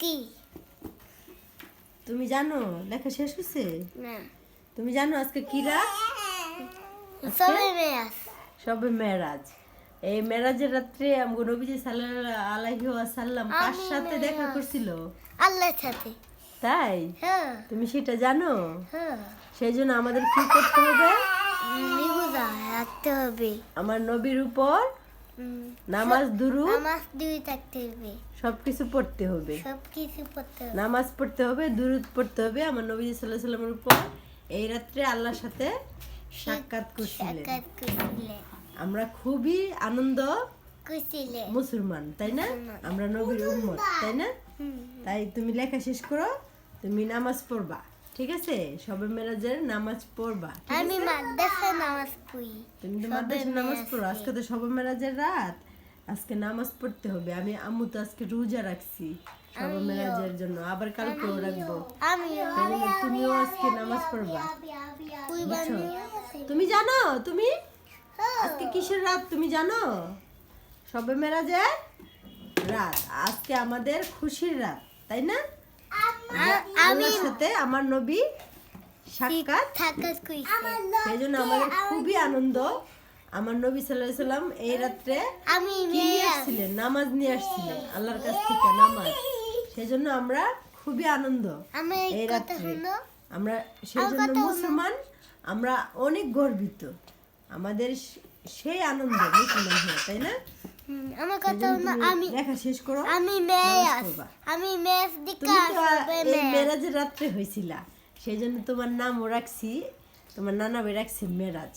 কি? তুমি জানো লেখা শেষ হয়েছে? না। তুমি জানো আজকে কি রাত? সবে মেয়াস সবে মেরাজ এই মেরাজের রাত্রে আমগো নবীজি সাল্লাল্লাহু আলাইহি ওয়াসাল্লাম কার সাথে দেখা করছিল? আল্লাহর সাথে। তাই? হ্যাঁ। তুমি সেটা জানো? হ্যাঁ। সেই জন্য আমাদের কি করতে হবে? রাখতে হবে। আমার নবীর উপর নামাজ দুরু? নামাজ দুই থাকতে হবে। সবকিছু পড়তে হবে। পড়তে হবে। নামাজ পড়তে হবে দুরুদ পড়তে হবে। আমার নবীজি সাল্লাহ সাল্লামের উপর এই রাত্রে আল্লাহর সাথে সাক্ষাৎ করছিলেন। আমরা খুবই আনন্দ মুসলমান তাই না? আমরা নবীর উম্মত তাই না? তাই তুমি লেখা শেষ করো তুমি নামাজ পড়বা। ঠিক আছে? সবে মেরাজের নামাজ পড়বা আমি? মাদ্রাসা নামাজ পড়ি। তুমি তো মাদ্রাসা নামাজ পড়ো। আজকে তো সবে মেরাজের রাত। আজকে নামাজ পড়তে হবে। আমি আম্মু তো আজকে রোজা রাখছি সবে মেরাজের জন্য। আবার কালকেও রাখব। তুমিও আজকে নামাজ পড়বা? তুমি জানো? তুমি আজকে কিসের রাত? তুমি জানো? সবে মেরাজের রাত। আজকে আমাদের খুশির রাত তাই না? আল্লাহর সাথে আমার নবী সাক্ষাৎ। সেই জন্য আমাদের খুবই আনন্দ। আমার নবী সাল্লাহ সাল্লাম এই রাত্রে আমি কি নিয়ে আসছিলেন? নামাজ নিয়ে আসছিলেন আল্লাহর কাছ থেকে নামাজ। সেই জন্য আমরা খুবই আনন্দ এই রাত্রে। আমরা সেই জন্য মুসলমান আমরা অনেক গর্বিত। আমাদের সেই আনন্দ মুসলমান হয়ে তাই না? আমার কথা তুমি আমি লেখা শেষ করো আমি মেয়াস আমি মেয়াস দিকে আসবে মেরাজের রাত্রে সেই জন্য তোমার নামও রাখছি তোমার নানা ভাই রাখছে মেরাজ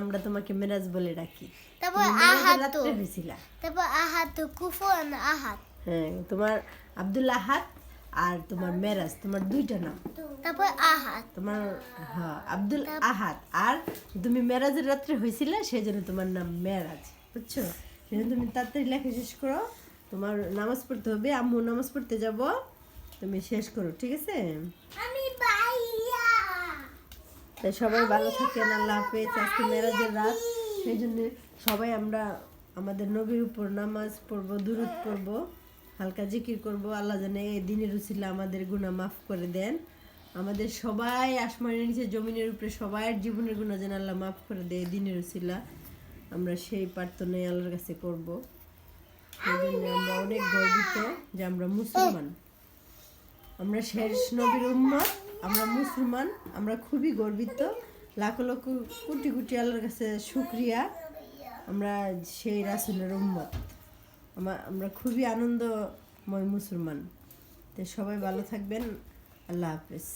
আমরা তোমাকে মেরাজ বলে রাখি তারপর আহাত হয়েছিলা তারপর আহাত কুফর আহাত। হ্যাঁ তোমার আব্দুল আহাদ আর তোমার মেরাজ তোমার দুইটা নাম। তারপর আহাত। তোমার হ্যাঁ আব্দুল আহাদ আর তুমি মেরাজের রাত্রে হয়েছিল সেই জন্য তোমার নাম মেরাজ বুঝছ? জন্য তুমি তাড়াতাড়ি লেখা শেষ করো। তোমার নামাজ পড়তে হবে আম্মু নামাজ পড়তে যাব। তুমি শেষ করো ঠিক আছে? আমি বাইয়া তাই সবাই ভালো থাকেন আল্লাহ হাফেজ। আজকে মেরাজের রাত সেই জন্য সবাই আমরা আমাদের নবীর উপর নামাজ পড়ব দুরুদ পড়ব হালকা জিকির করব। আল্লাহ জানে এই দিনের উচিলা আমাদের গুনাহ মাফ করে দেন। আমাদের সবাই আসমানের নিচে জমিনের উপরে সবাই জীবনের গুণা যেন আল্লাহ মাফ করে দেয় দিনের উচিলা। আমরা সেই প্রার্থনাই আল্লাহর কাছে করব। সেই জন্য আমরা অনেক গর্বিত যে আমরা মুসলমান। আমরা শেষ নবীর উম্মত আমরা মুসলমান আমরা খুবই গর্বিত। লাখ লক্ষ কোটি কোটি আল্লাহর কাছে শুক্রিয়া। আমরা সেই রাসুলের উম্মত। আমরা খুবই আনন্দময় মুসলমান। তো সবাই ভালো থাকবেন। আল্লাহ হাফেজ।